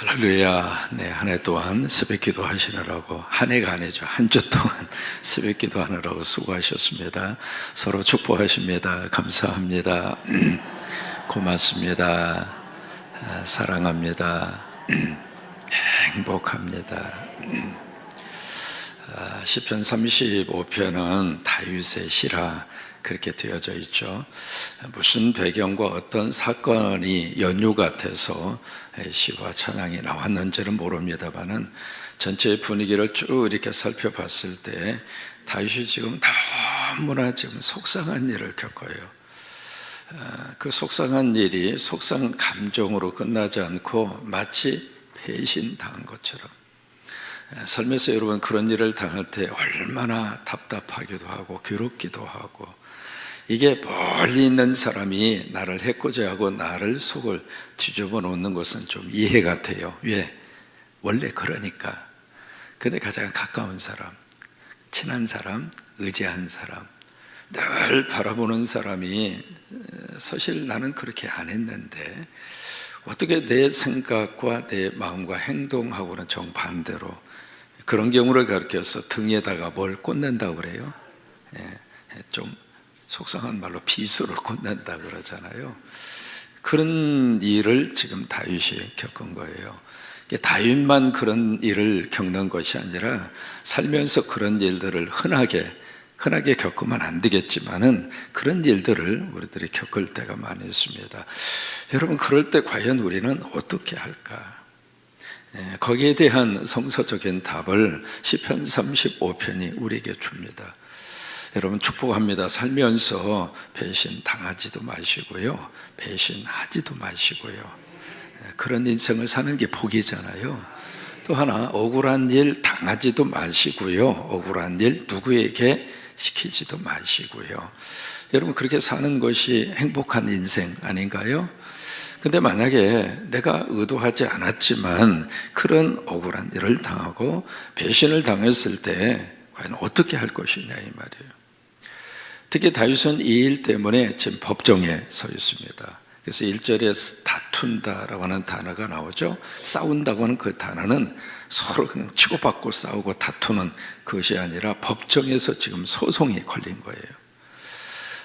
할렐루야. 네, 한 해 동안 새벽 기도 하시느라고, 한 해가 아니죠. 한 주 동안 새벽 기도 하느라고 수고하셨습니다. 서로 축복하십니다. 감사합니다. 고맙습니다. 아, 사랑합니다. 행복합니다. 아, 시편 35편은 다윗의 시라 그렇게 되어져 있죠. 무슨 배경과 어떤 사건이 연유가 돼서 시와 찬양이 나왔는지는 모릅니다만은 전체 분위기를 쭉 이렇게 살펴봤을 때 다윗이 지금 너무나 지금 속상한 일을 겪어요. 아, 그 속상한 일이 속상 감정으로 끝나지 않고 마치 배신당한 것처럼 삶에서 여러분 그런 일을 당할 때 얼마나 답답하기도 하고 괴롭기도 하고 이게 멀리 있는 사람이 나를 해코지하고 나를 속을 뒤집어 놓는 것은 좀 이해가 돼요. 왜? 원래 그러니까. 근데 가장 가까운 사람, 친한 사람, 의지한 사람, 늘 바라보는 사람이 사실 나는 그렇게 안 했는데 어떻게 내 생각과 내 마음과 행동하고는 정반대로 그런 경우를 가르쳐서 등에다가 뭘 꽂는다고 그래요? 예, 좀 속상한 말로 비수를 꽂는다 그러잖아요. 그런 일을 지금 다윗이 겪은 거예요. 다윗만 그런 일을 겪는 것이 아니라 살면서 그런 일들을 흔하게 흔하게 겪으면 안 되겠지만은 그런 일들을 우리들이 겪을 때가 많이 있습니다. 여러분 그럴 때 과연 우리는 어떻게 할까? 예, 거기에 대한 성서적인 답을 시편 35편이 우리에게 줍니다. 여러분 축복합니다. 살면서 배신 당하지도 마시고요. 배신하지도 마시고요. 예, 그런 인생을 사는 게 복이잖아요. 또 하나 억울한 일 당하지도 마시고요. 억울한 일 누구에게 시키지도 마시고요. 여러분 그렇게 사는 것이 행복한 인생 아닌가요? 근데 만약에 내가 의도하지 않았지만 그런 억울한 일을 당하고 배신을 당했을 때 과연 어떻게 할 것이냐 이 말이에요. 특히 다윗은 이 일 때문에 지금 법정에 서 있습니다. 그래서 1절에 다툰다라고 하는 단어가 나오죠. 싸운다고 하는 그 단어는 서로 그냥 치고받고 싸우고 다투는 것이 아니라 법정에서 지금 소송이 걸린 거예요.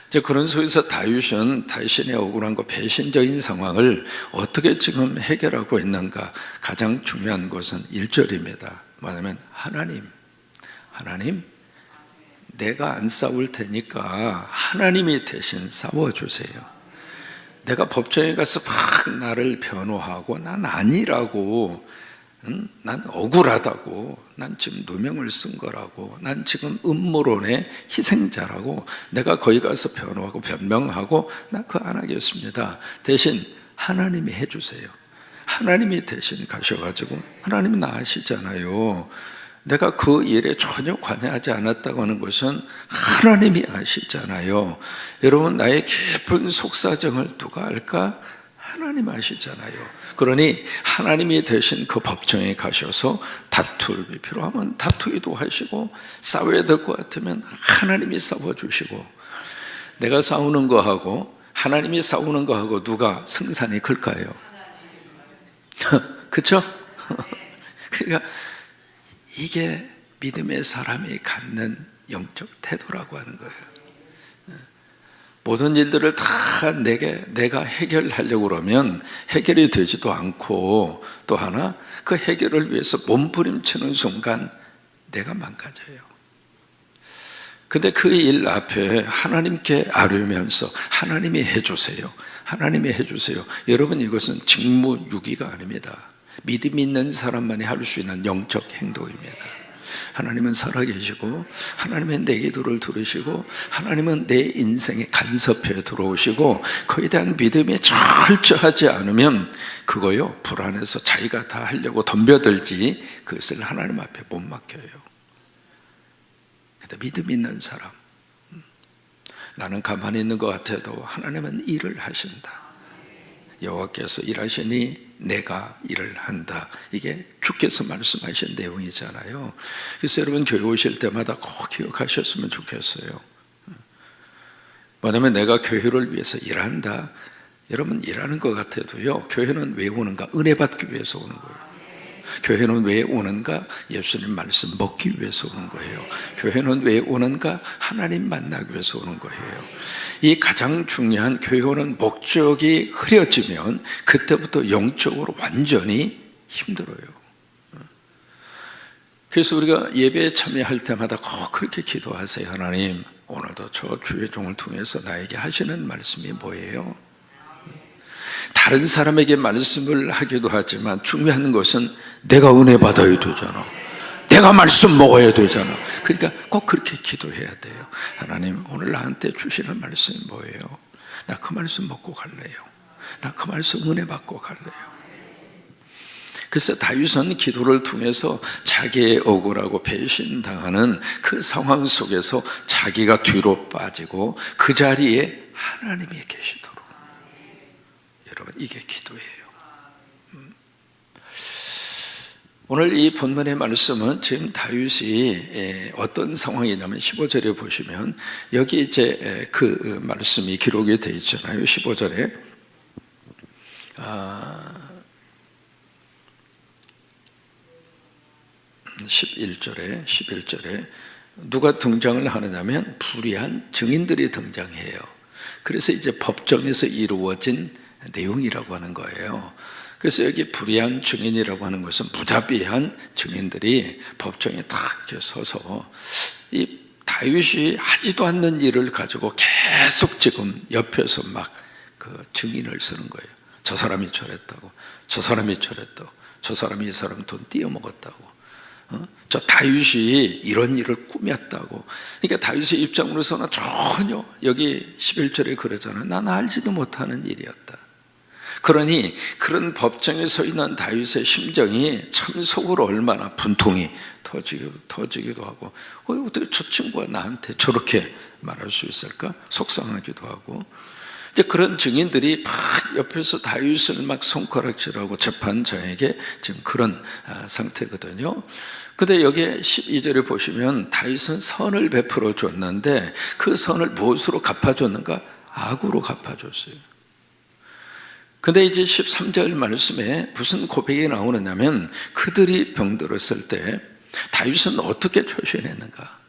이제 그런 속에서 다윗은 자신의 억울한 거 배신적인 상황을 어떻게 지금 해결하고 있는가 가장 중요한 것은 1절입니다. 뭐냐면 하나님, 하나님, 내가 안 싸울 테니까 하나님이 대신 싸워주세요. 내가 법정에 가서 막 나를 변호하고 난 아니라고 응? 난 억울하다고 난 지금 누명을 쓴 거라고 난 지금 음모론의 희생자라고 내가 거기 가서 변호하고 변명하고 난 그거 안 하겠습니다 대신 하나님이 해주세요 하나님이 대신 가셔가지고 하나님이 나 아시잖아요 내가 그 일에 전혀 관여하지 않았다고 하는 것은 하나님이 아시잖아요 여러분 나의 깊은 속사정을 누가 알까? 하나님 아시잖아요. 그러니 하나님이 대신 그 법정에 가셔서 다툴 필요하면 다투기도 하시고 싸워야 될 것 같으면 하나님이 싸워주시고 내가 싸우는 거하고 하나님이 싸우는 거하고 누가 승산이 클까요? 그쵸? 그러니까 이게 믿음의 사람이 갖는 영적 태도라고 하는 거예요. 모든 일들을 다 내게 내가 해결하려고 그러면 해결이 되지도 않고 또 하나 그 해결을 위해서 몸부림치는 순간 내가 망가져요. 근데 그 일 앞에 하나님께 아뢰면서 하나님이 해주세요. 하나님이 해주세요. 여러분 이것은 직무유기가 아닙니다. 믿음 있는 사람만이 할 수 있는 영적 행동입니다. 하나님은 살아계시고 하나님은 내 기도를 들으시고 하나님은 내 인생에 간섭해 들어오시고 그에 대한 믿음이 철저하지 않으면 그거요 불안해서 자기가 다 하려고 덤벼들지 그것을 하나님 앞에 못 맡겨요. 근데 믿음 있는 사람 나는 가만히 있는 것 같아도 하나님은 일을 하신다. 여호와께서 일하시니 내가 일을 한다. 이게 주께서 말씀하신 내용이잖아요. 그래서 여러분 교회 오실 때마다 꼭 기억하셨으면 좋겠어요. 뭐냐면 내가 교회를 위해서 일한다. 여러분 일하는 것 같아도요. 교회는 왜 오는가? 은혜 받기 위해서 오는 거예요. 교회는 왜 오는가? 예수님 말씀 먹기 위해서 오는 거예요. 교회는 왜 오는가? 하나님 만나기 위해서 오는 거예요. 이 가장 중요한 교회 오는 목적이 흐려지면 그때부터 영적으로 완전히 힘들어요. 그래서 우리가 예배에 참여할 때마다 꼭 그렇게 기도하세요. 하나님, 오늘도 저 주의 종을 통해서 나에게 하시는 말씀이 뭐예요? 다른 사람에게 말씀을 하기도 하지만 중요한 것은 내가 은혜 받아야 되잖아. 내가 말씀 먹어야 되잖아. 그러니까 꼭 그렇게 기도해야 돼요. 하나님, 오늘 나한테 주시는 말씀이 뭐예요? 나 그 말씀 먹고 갈래요. 나 그 말씀 은혜 받고 갈래요. 그래서 다윗은 기도를 통해서 자기의 억울하고 배신당하는 그 상황 속에서 자기가 뒤로 빠지고 그 자리에 하나님이 계시도록 여러분 이게 기도예요. 음. 오늘 이 본문의 말씀은 지금 다윗이 어떤 상황이냐면 15절에 보시면 여기 이제 그 말씀이 기록이 되어 있잖아요. 15절에 아 11절에 11절에 누가 등장을 하느냐면 불의한 증인들이 등장해요. 그래서 이제 법정에서 이루어진 내용이라고 하는 거예요. 그래서 여기 불의한 증인이라고 하는 것은 무자비한 증인들이 법정에 딱 서서 이 다윗이 하지도 않는 일을 가지고 계속 지금 옆에서 막 그 증인을 쓰는 거예요. 저 사람이 저랬다고, 저 사람이 저랬다고, 저 사람이 이 사람 돈 띄어먹었다고. 어? 저 다윗이 이런 일을 꾸몄다고. 그러니까 다윗의 입장으로서는 전혀 여기 11절에 그러잖아요. 난 알지도 못하는 일이었다. 그러니 그런 법정에 서 있는 다윗의 심정이 참 속으로 얼마나 분통이 터지기도, 터지기도 하고 어, 어떻게 저 친구가 나한테 저렇게 말할 수 있을까? 속상하기도 하고 이제 그런 증인들이 막 옆에서 다윗을 막 손가락질하고 재판장에게 지금 그런 아, 상태거든요. 근데 여기 12절에 보시면 다윗은 선을 베풀어 줬는데 그 선을 무엇으로 갚아줬는가? 악으로 갚아줬어요. 근데 이제 13절 말씀에 무슨 고백이 나오느냐면 그들이 병들었을 때 다윗은 어떻게 표현했는가?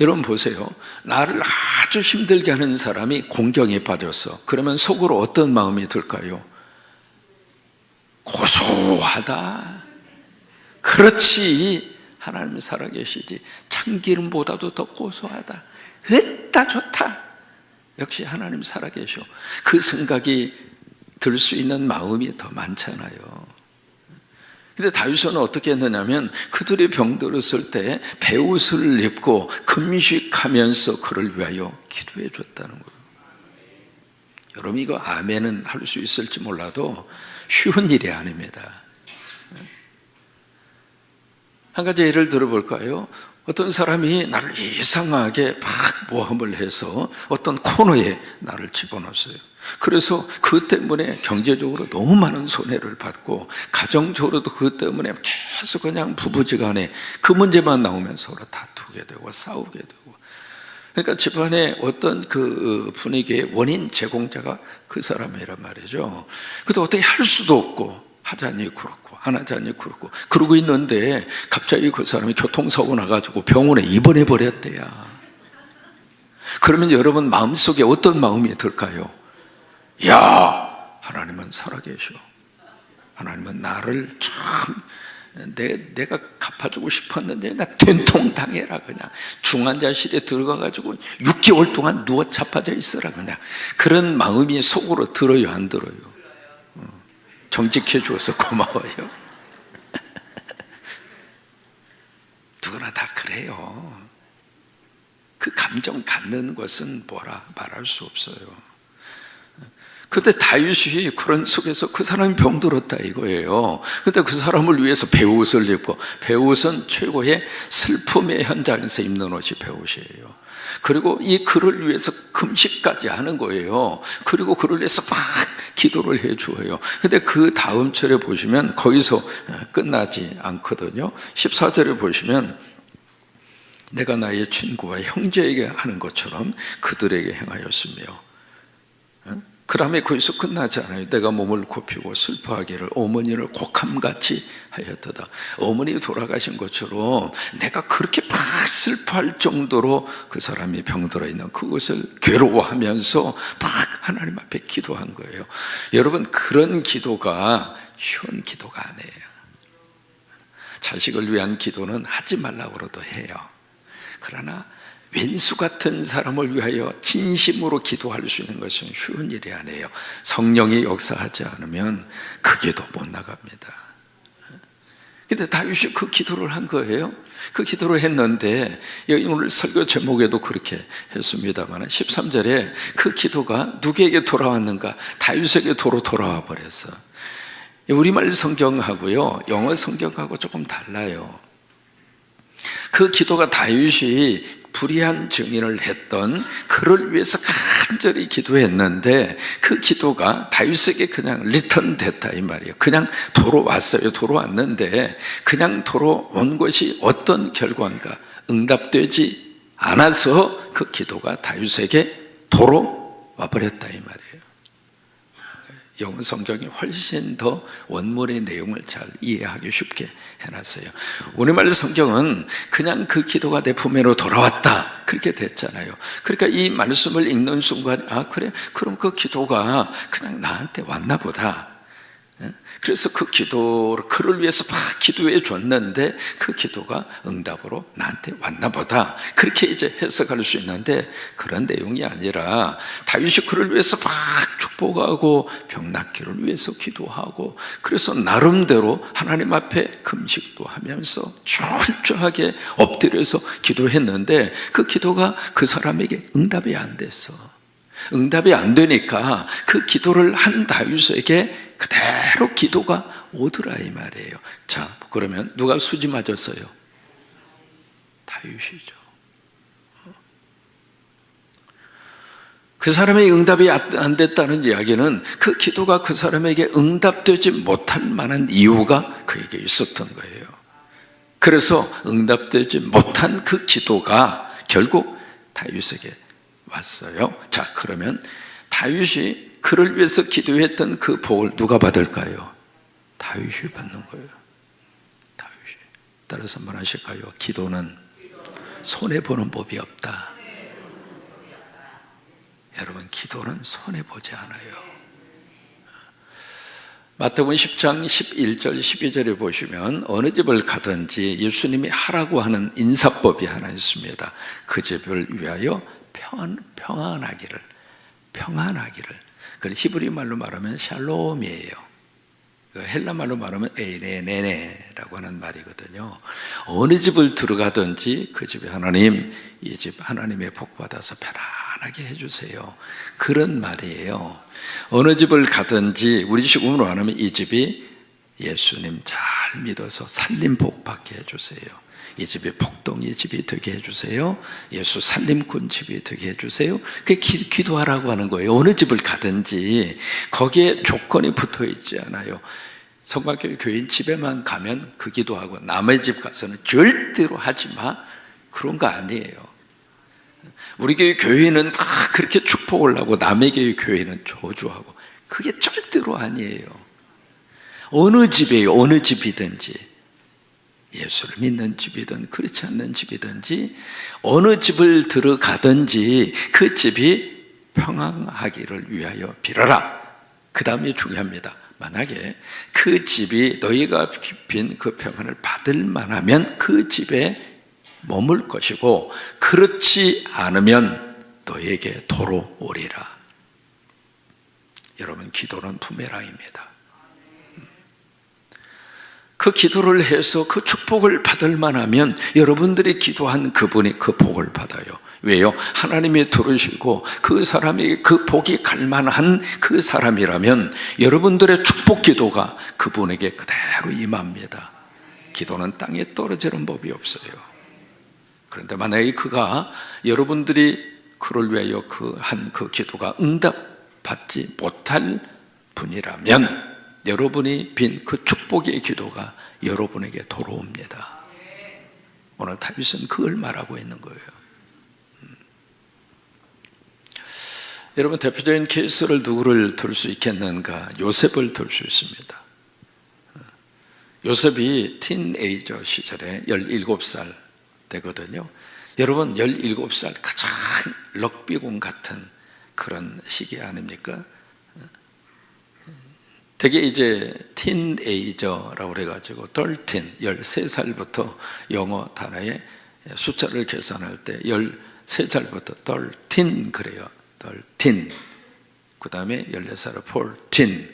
여러분 보세요. 나를 아주 힘들게 하는 사람이 공경에 빠졌어. 그러면 속으로 어떤 마음이 들까요? 고소하다. 그렇지. 하나님 살아계시지. 참기름보다도 더 고소하다. 으따 좋다. 역시 하나님 살아계셔. 그 생각이 들 수 있는 마음이 더 많잖아요. 근데 다윗은 어떻게 했느냐면 그들이 병들었을 때 배옷을 입고 금식하면서 그를 위하여 기도해 줬다는 거예요. 여러분 이거 아멘은 할 수 있을지 몰라도 쉬운 일이 아닙니다. 한 가지 예를 들어볼까요? 어떤 사람이 나를 이상하게 막 모함을 해서 어떤 코너에 나를 집어넣었어요. 그래서 그 때문에 경제적으로 너무 많은 손해를 받고 가정적으로도 그 때문에 계속 그냥 부부지간에 그 문제만 나오면 서로 다투게 되고 싸우게 되고 그러니까 집안에 어떤 그 분위기의 원인 제공자가 그 사람이란 말이죠. 근데 어떻게 할 수도 없고 하자니 그렇고 안 하자니 그렇고 그러고 있는데 갑자기 그 사람이 교통사고 나가지고 병원에 입원해 버렸대야. 그러면 여러분 마음속에 어떤 마음이 들까요? 야, 하나님은 살아계셔. 하나님은 나를 참 내, 내가 갚아주고 싶었는데 나 된통 당해라 그냥 중환자실에 들어가가지고 6개월 동안 누워 자빠져 있어라 그냥 그런 마음이 속으로 들어요 안 들어요? 어, 정직해 줘서 고마워요. 누구나 다 그래요. 그 감정 갖는 것은 뭐라 말할 수 없어요. 그때 다윗이 그런 속에서 그 사람이 병들었다 이거예요. 근데 그 사람을 위해서 배옷을 입고 배옷은 최고의 슬픔의 현장에서 입는 옷이 배옷이에요. 그리고 이 글을 위해서 금식까지 하는 거예요. 그리고 그를 위해서 막 기도를 해 주어요. 근데 그 다음 절에 보시면 거기서 끝나지 않거든요. 14절에 보시면 내가 나의 친구와 형제에게 하는 것처럼 그들에게 행하였으며 그 다음에 거기서 끝나지 않아요. 내가 몸을 굽히고 슬퍼하기를 어머니를 곡함같이 하였도다. 어머니 돌아가신 것처럼 내가 그렇게 막 슬퍼할 정도로 그 사람이 병들어 있는 그것을 괴로워하면서 막 하나님 앞에 기도한 거예요. 여러분 그런 기도가 쉬운 기도가 아니에요. 자식을 위한 기도는 하지 말라고 그러도 해요. 그러나 왼수 같은 사람을 위하여 진심으로 기도할 수 있는 것은 쉬운 일이 아니에요. 성령이 역사하지 않으면 그 기도 못 나갑니다. 근데 다윗이 그 기도를 한 거예요. 그 기도를 했는데 여기 오늘 설교 제목에도 그렇게 했습니다만 13절에 그 기도가 누구에게 돌아왔는가? 다윗에게 도로 돌아와 버렸어. 우리말 성경하고요. 영어 성경하고 조금 달라요. 그 기도가 다윗이 불의한 증인을 했던 그를 위해서 간절히 기도했는데 그 기도가 다윗에게 그냥 리턴 됐다 이 말이에요. 그냥 도로 왔어요. 도로 왔는데 그냥 도로 온 것이 어떤 결과인가 응답되지 않아서 그 기도가 다윗에게 도로 와버렸다 이 말이에요. 영어 성경이 훨씬 더 원문의 내용을 잘 이해하기 쉽게 해놨어요. 우리말 성경은 그냥 그 기도가 내 품에로 돌아왔다 그렇게 됐잖아요. 그러니까 이 말씀을 읽는 순간 아 그래 그럼 그 기도가 그냥 나한테 왔나 보다. 예? 그래서 그 기도를 그를 위해서 막 기도해 줬는데 그 기도가 응답으로 나한테 왔나 보다 그렇게 이제 해석할 수 있는데 그런 내용이 아니라 다윗이 그를 위해서 막 축복하고 병 낫기를 위해서 기도하고 그래서 나름대로 하나님 앞에 금식도 하면서 철저하게 엎드려서 기도했는데 그 기도가 그 사람에게 응답이 안 됐어 응답이 안 되니까 그 기도를 한 다윗에게 그대로 기도가 오더라 이 말이에요. 자, 그러면 누가 수지 맞았어요? 다윗이죠. 그 사람의 응답이 안 됐다는 이야기는 그 기도가 그 사람에게 응답되지 못할 만한 이유가 그에게 있었던 거예요. 그래서 응답되지 못한 그 기도가 결국 다윗에게 왔어요. 자, 그러면 다윗이 그를 위해서 기도했던 그 복을 누가 받을까요? 다윗이 받는 거예요. 다윗이. 따라서 말하실까요? 기도는 손해 보는 법이 없다. 여러분, 기도는 손해 보지 않아요. 마태복음 10장 11절 12절에 보시면 어느 집을 가든지 예수님이 하라고 하는 인사법이 하나 있습니다. 그 집을 위하여 평안, 평안하기를 평안하기를 그 히브리 말로 말하면 샬롬이에요. 그 헬라 말로 말하면 에레네네라고 하는 말이거든요. 어느 집을 들어가든지 그 집에 하나님 이 집 하나님의 복 받아서 편안하게 해주세요. 그런 말이에요. 어느 집을 가든지 우리 식으로 말하면 이 집이 예수님 잘 믿어서 살림 복 받게 해주세요. 이 집이 복동이 집이 되게 해주세요. 예수 살림꾼 집이 되게 해주세요. 그 기도하라고 하는 거예요. 어느 집을 가든지 거기에 조건이 붙어 있지 않아요. 성곽교회 교인 집에만 가면 그 기도하고 남의 집 가서는 절대로 하지 마. 그런 거 아니에요. 우리 교회 교회는 막 그렇게 축복을 하고 남의 교회 교회는 저주하고 그게 절대로 아니에요. 어느 집이에요. 어느 집이든지. 예수를 믿는 집이든 그렇지 않는 집이든지 어느 집을 들어가든지 그 집이 평안하기를 위하여 빌어라. 그 다음이 중요합니다. 만약에 그 집이 너희가 빈 그 평안을 받을 만하면 그 집에 머물 것이고 그렇지 않으면 너에게 도로 오리라. 여러분 기도는 부메랑입니다. 그 기도를 해서 그 축복을 받을 만하면 여러분들이 기도한 그분이 그 복을 받아요. 왜요? 하나님이 들으시고 그 사람이 그 복이 갈 만한 그 사람이라면 여러분들의 축복 기도가 그분에게 그대로 임합니다. 기도는 땅에 떨어지는 법이 없어요. 그런데 만약에 그가 여러분들이 그를 위하여 그 한그 그 기도가 응답받지 못할 분이라면 여러분이 빈 그 축복의 기도가 여러분에게 돌아옵니다. 오늘 다윗은 그걸 말하고 있는 거예요. 음. 여러분 대표적인 케이스를 누구를 들 수 있겠는가? 요셉을 들 수 있습니다. 요셉이 틴에이저 시절에 17살 되거든요. 여러분 17살 가장 럭비공 같은 그런 시기 아닙니까? 되게 이제 틴에이저라고 그래가지고 13, 13살부터 영어 단어의 숫자를 계산할 때 13살부터 13 그래요. 13. 그 다음에 14살을 14.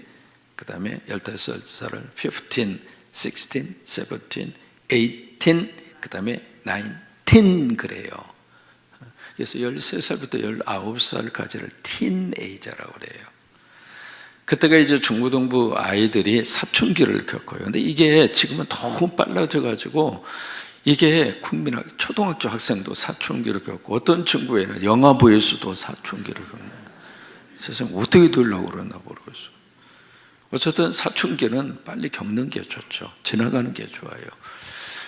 그 다음에 15살을 15, 16, 17, 18. 그 다음에 19 그래요. 그래서 13살부터 19살까지를 틴에이저라고 그래요. 그때가 이제 중고등부 아이들이 사춘기를 겪어요. 근데 이게 지금은 너무 빨라져 가지고 이게 국민학 초등학교 학생도 사춘기를 겪고 어떤 친구에는 영아부에서도 사춘기를 겪네요. 세상 어떻게 되려고 그러나 모르겠어요. 어쨌든 사춘기는 빨리 겪는 게 좋죠. 지나가는 게 좋아요.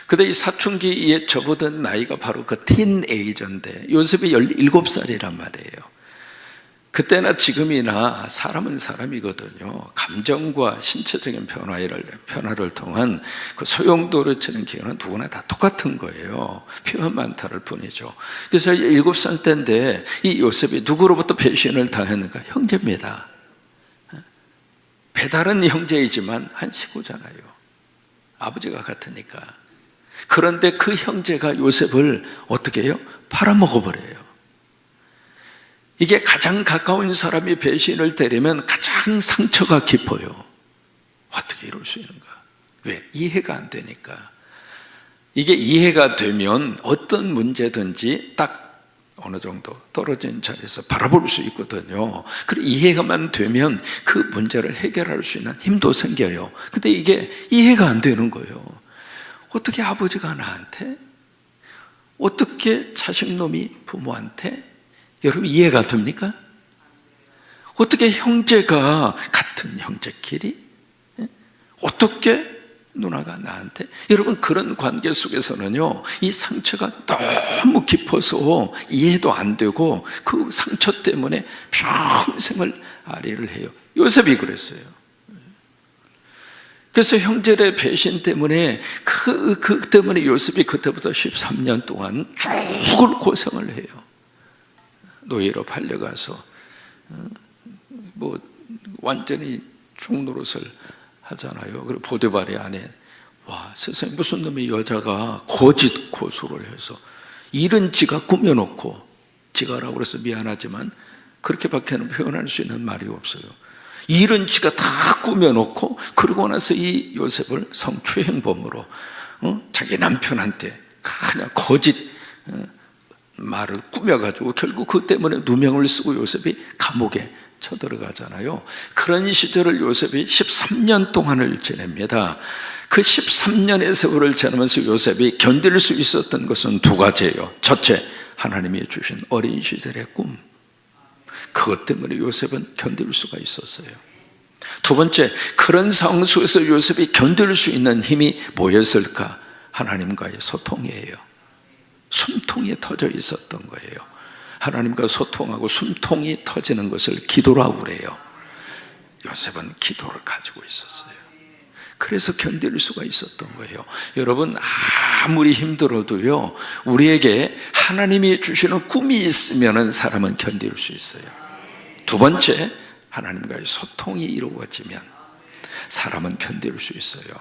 근데 이 사춘기에 접어든 나이가 바로 그 틴에이저인데 요셉이 17살이란 말이에요. 그때나 지금이나 사람은 사람이거든요. 감정과 신체적인 변화를, 변화를 통한 그 소용돌이 치는 기회는 누구나 다 똑같은 거예요. 표현만 다를 뿐이죠. 그래서 7살 때인데 이 요셉이 누구로부터 배신을 당했는가? 형제입니다. 배달은 형제이지만 한 식구잖아요. 아버지가 같으니까. 그런데 그 형제가 요셉을 어떻게 해요? 팔아먹어버려요. 이게 가장 가까운 사람이 배신을 때리면 가장 상처가 깊어요. 어떻게 이럴 수 있는가? 왜? 이해가 안 되니까. 이게 이해가 되면 어떤 문제든지 딱 어느 정도 떨어진 자리에서 바라볼 수 있거든요. 그리고 이해가만 되면 그 문제를 해결할 수 있는 힘도 생겨요. 근데 이게 이해가 안 되는 거예요. 어떻게 아버지가 나한테? 어떻게 자식놈이 부모한테? 여러분 이해가 됩니까? 어떻게 형제가 같은 형제끼리? 예? 어떻게 누나가 나한테? 여러분 그런 관계 속에서는요 이 상처가 너무 깊어서 이해도 안 되고 그 상처 때문에 평생을 아리를 해요 요셉이 그랬어요 그래서 형제의 배신 때문에 그, 그 때문에 요셉이 그때부터 13년 동안 죽을 고생을 해요 노예로 팔려가서 어, 뭐 완전히 종노릇을 하잖아요. 그리고 보데발의 아내 와 세상에 무슨 놈의 여자가 거짓 고소를 해서 일은 지가 꾸며놓고 지가라고 그래서 미안하지만 그렇게밖에는 표현할 수 있는 말이 없어요. 일은 지가 다 꾸며놓고 그러고 나서 이 요셉을 성추행범으로 어? 자기 남편한테 그냥 거짓 어? 말을 꾸며가지고 결국 그 때문에 누명을 쓰고 요셉이 감옥에 쳐들어가잖아요. 그런 시절을 요셉이 13년 동안을 지냅니다. 그 13년의 세월을 지나면서 요셉이 견딜 수 있었던 것은 두 가지예요. 첫째, 하나님이 주신 어린 시절의 꿈. 그것 때문에 요셉은 견딜 수가 있었어요. 두 번째, 그런 상황 속에서 요셉이 견딜 수 있는 힘이 뭐였을까? 하나님과의 소통이에요. 숨통이 터져 있었던 거예요. 하나님과 소통하고 숨통이 터지는 것을 기도라고 그래요. 요셉은 기도를 가지고 있었어요. 그래서 견딜 수가 있었던 거예요. 여러분, 아무리 힘들어도요, 우리에게 하나님이 주시는 꿈이 있으면 사람은 견딜 수 있어요. 두 번째, 하나님과의 소통이 이루어지면 사람은 견딜 수 있어요.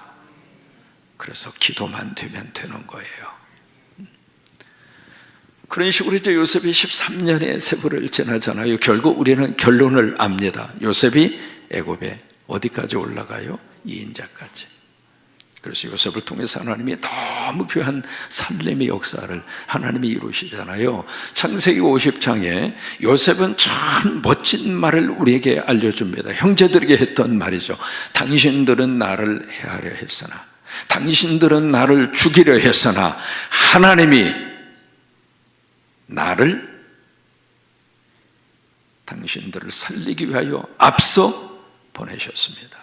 그래서 기도만 되면 되는 거예요. 그런 식으로 이제 요셉이 13년의 세월을 지나잖아요. 결국 우리는 결론을 압니다. 요셉이 애굽에 어디까지 올라가요? 이인자까지. 그래서 요셉을 통해서 하나님이 너무 귀한 살림의 역사를 하나님이 이루시잖아요. 창세기 50장에 요셉은 참 멋진 말을 우리에게 알려줍니다. 형제들에게 했던 말이죠. 당신들은 나를 해하려 했으나, 당신들은 나를 죽이려 했으나, 하나님이 나를 당신들을 살리기 위하여 앞서 보내셨습니다.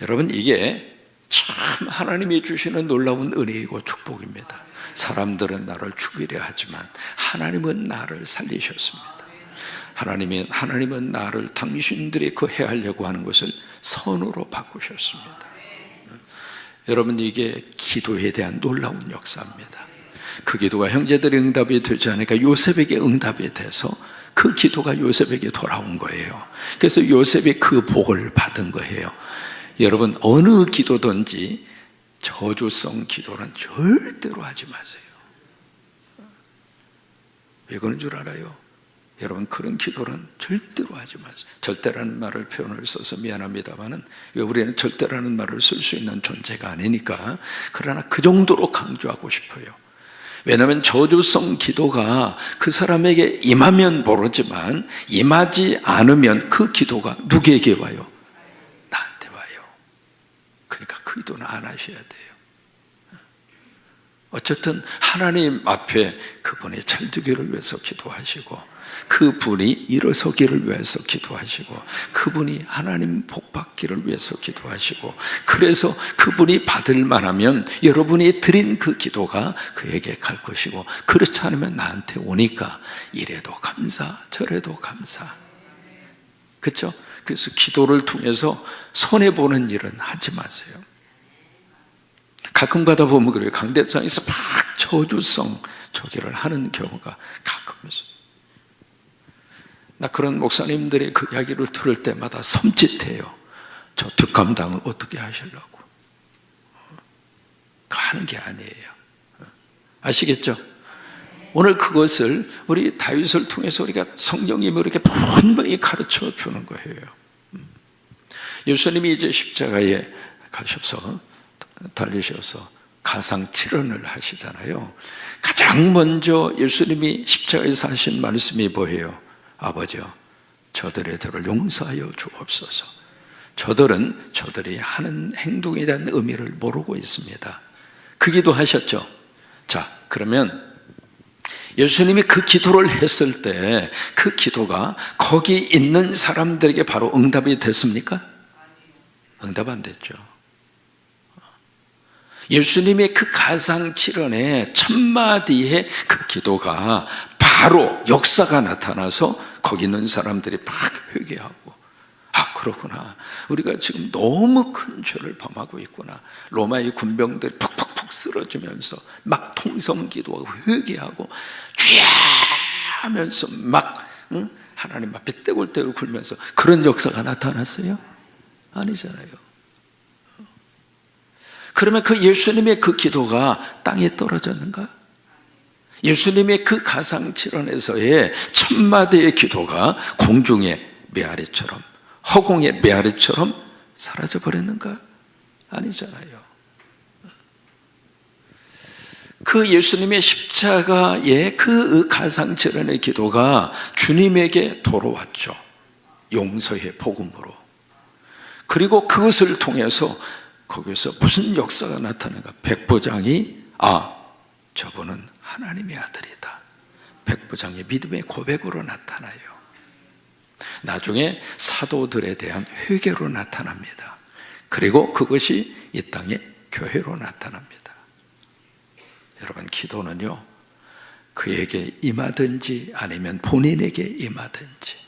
여러분, 이게 참 하나님이 주시는 놀라운 은혜이고 축복입니다. 사람들은 나를 죽이려 하지만 하나님은 나를 살리셨습니다. 하나님이 하나님은 나를 당신들이 그 해하려고 하는 것을 선으로 바꾸셨습니다. 여러분 이게 기도에 대한 놀라운 역사입니다. 그 기도가 형제들의 응답이 되지 않으니까 요셉에게 응답이 돼서 그 기도가 요셉에게 돌아온 거예요. 그래서 요셉이 그 복을 받은 거예요. 여러분 어느 기도든지 저주성 기도는 절대로 하지 마세요. 왜 그런 줄 알아요? 여러분 그런 기도는 절대로 하지 마세요. 절대라는 말을 표현을 써서 미안합니다만은 왜 우리는 절대라는 말을 쓸 수 있는 존재가 아니니까 그러나 그 정도로 강조하고 싶어요. 왜냐하면 저주성 기도가 그 사람에게 임하면 모르지만 임하지 않으면 그 기도가 누구에게 와요? 나한테 와요. 그러니까 그 기도는 안 하셔야 돼요. 어쨌든 하나님 앞에 그분의 잘 되기를 위해서 기도하시고 그분이 일어서기를 위해서 기도하시고 그분이 하나님 복 받기를 위해서 기도하시고 그래서 그분이 받을 만하면 여러분이 드린 그 기도가 그에게 갈 것이고 그렇지 않으면 나한테 오니까 이래도 감사 저래도 감사 그렇죠? 그래서 기도를 통해서 손해 보는 일은 하지 마세요. 가끔 가다 보면 그래요. 강대상에서 막 저주성 저기를 하는 경우가 가끔 있어요. 나 그런 목사님들의 그 이야기를 들을 때마다 섬찟해요. 저 뒷감당을 어떻게 하시려고. 하는 게 아니에요. 아시겠죠? 오늘 그것을 우리 다윗을 통해서 우리가 성령님이 이렇게 분명히 가르쳐 주는 거예요. 예수님이 이제 십자가에 가셔서 달리셔서 가상 칠언을 하시잖아요. 가장 먼저 예수님이 십자가에서 하신 말씀이 뭐예요? 아버지요, 저들의 들을 용서하여 주옵소서. 저들은 저들이 하는 행동에 대한 의미를 모르고 있습니다. 그 기도 하셨죠? 자, 그러면 예수님이 그 기도를 했을 때 그 기도가 거기 있는 사람들에게 바로 응답이 됐습니까? 응답 안 됐죠. 예수님의 그 가상칠언의 첫마디의 그 기도가 바로 역사가 나타나서 거기 있는 사람들이 막 회개하고 아 그렇구나 우리가 지금 너무 큰 죄를 범하고 있구나 로마의 군병들이 푹푹푹 쓰러지면서 막 통성기도하고 회개하고 죄 하면서 막 응? 하나님 앞에 떼굴떼굴 굴면서 그런 역사가 나타났어요? 아니잖아요 그러면 그 예수님의 그 기도가 땅에 떨어졌는가? 예수님의 그 가상칠언에서의 첫 마디의 기도가 공중의 메아리처럼 허공의 메아리처럼 사라져 버렸는가? 아니잖아요. 그 예수님의 십자가의 그 가상칠언의 기도가 주님에게 돌아왔죠. 용서의 복음으로. 그리고 그것을 통해서 거기서 무슨 역사가 나타나는가? 백부장이 아 저분은 하나님의 아들이다. 백부장의 믿음의 고백으로 나타나요. 나중에 사도들에 대한 회개로 나타납니다. 그리고 그것이 이 땅의 교회로 나타납니다. 여러분 기도는요 그에게 임하든지 아니면 본인에게 임하든지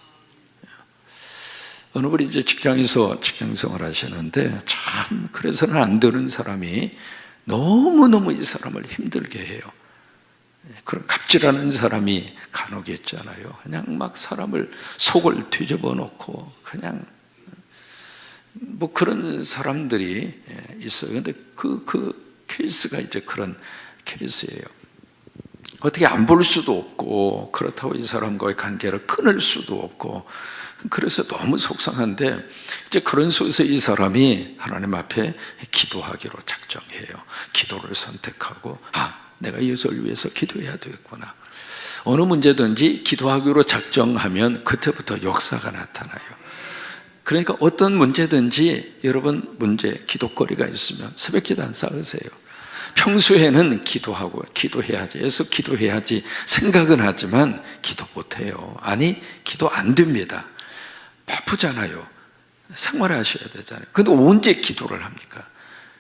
어느 분이 이제 직장에서 직장 생활 하시는데 참 그래서는 안 되는 사람이 너무너무 이 사람을 힘들게 해요. 그런 갑질하는 사람이 간혹 있잖아요. 그냥 막 사람을 속을 뒤집어 놓고 그냥 뭐 그런 사람들이 있어요. 근데 그, 그 케이스가 이제 그런 케이스예요. 어떻게 안 볼 수도 없고 그렇다고 이 사람과의 관계를 끊을 수도 없고 그래서 너무 속상한데 이제 그런 속에서 이 사람이 하나님 앞에 기도하기로 작정해요. 기도를 선택하고 아 내가 이것을 위해서 기도해야 되겠구나. 어느 문제든지 기도하기로 작정하면 그때부터 역사가 나타나요. 그러니까 어떤 문제든지 여러분 문제 기도거리가 있으면 새벽기도 안 쌓으세요. 평소에는 기도하고 기도해야지 해서 기도해야지 생각은 하지만 기도 못해요. 아니 기도 안 됩니다. 바쁘잖아요. 생활하셔야 되잖아요. 근데 언제 기도를 합니까?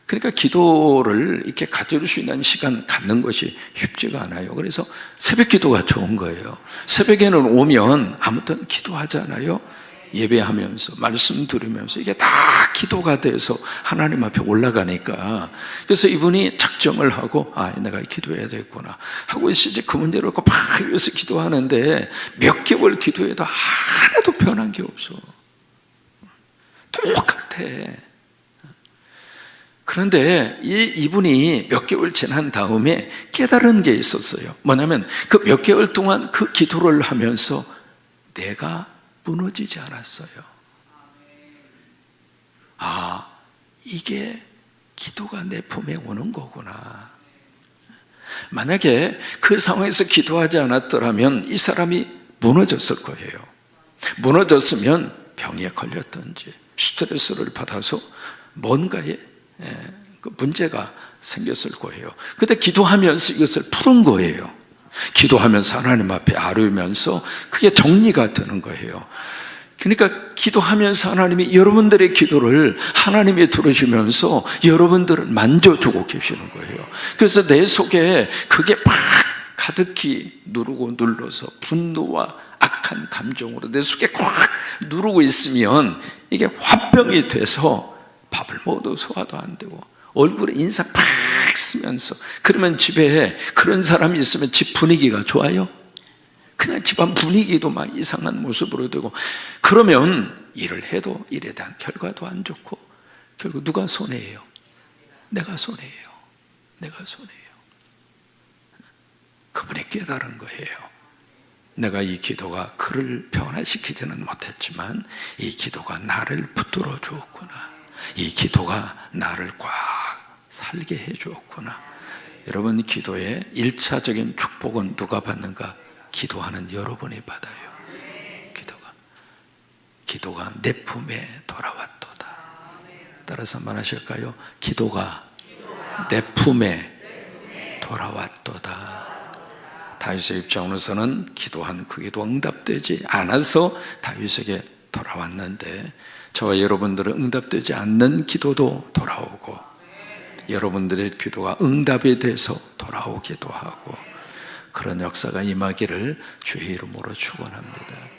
그러니까 기도를 이렇게 가질 수 있는 시간 갖는 것이 쉽지가 않아요. 그래서 새벽 기도가 좋은 거예요. 새벽에는 오면 아무튼 기도하잖아요. 예배하면서 말씀 들으면서 이게 다 기도가 돼서 하나님 앞에 올라가니까 그래서 이분이 작정을 하고 아 내가 기도해야 되겠구나 하고 이제 그 문제를 갖고 막 위해서 기도하는데 몇 개월 기도해도 하나도 변한 게 없어 똑같아 그런데 이 이분이 몇 개월 지난 다음에 깨달은 게 있었어요 뭐냐면 그 몇 개월 동안 그 기도를 하면서 내가 무너지지 않았어요. 아, 이게 기도가 내 품에 오는 거구나. 만약에 그 상황에서 기도하지 않았더라면 이 사람이 무너졌을 거예요. 무너졌으면 병에 걸렸든지 스트레스를 받아서 뭔가에 예, 그 문제가 생겼을 거예요. 근데 기도하면서 이것을 푸는 거예요. 기도하면서 하나님 앞에 아뢰면서 그게 정리가 되는 거예요. 그러니까 기도하면서 하나님이 여러분들의 기도를 하나님이 들으시면서 여러분들을 만져주고 계시는 거예요. 그래서 내 속에 그게 막 가득히 누르고 눌러서 분노와 악한 감정으로 내 속에 꽉 누르고 있으면 이게 화병이 돼서 밥을 먹어도 소화도 안 되고 얼굴에 인상 팍 쓰면서 그러면 집에 그런 사람이 있으면 집 분위기가 좋아요? 그냥 집안 분위기도 막 이상한 모습으로 되고 그러면 일을 해도 일에 대한 결과도 안 좋고 결국 누가 손해예요? 내가 손해예요. 내가 손해예요. 그분이 깨달은 거예요. 내가 이 기도가 그를 변화시키지는 못했지만 이 기도가 나를 붙들어 주었구나. 이 기도가 나를 꽉 살게 해 주었구나. 여러분 기도의 일차적인 축복은 누가 받는가? 기도하는 여러분이 받아요. 기도가 기도가 내 품에 돌아왔도다. 따라서 말하실까요? 기도가 내 품에 돌아왔도다. 다윗의 입장으로서는 기도한 그 기도 응답되지 않아서 다윗에게 돌아왔는데 저와 여러분들은 응답되지 않는 기도도 돌아오고 여러분들의 기도가 응답이 돼서 돌아오기도 하고 그런 역사가 임하기를 주의 이름으로 축원합니다.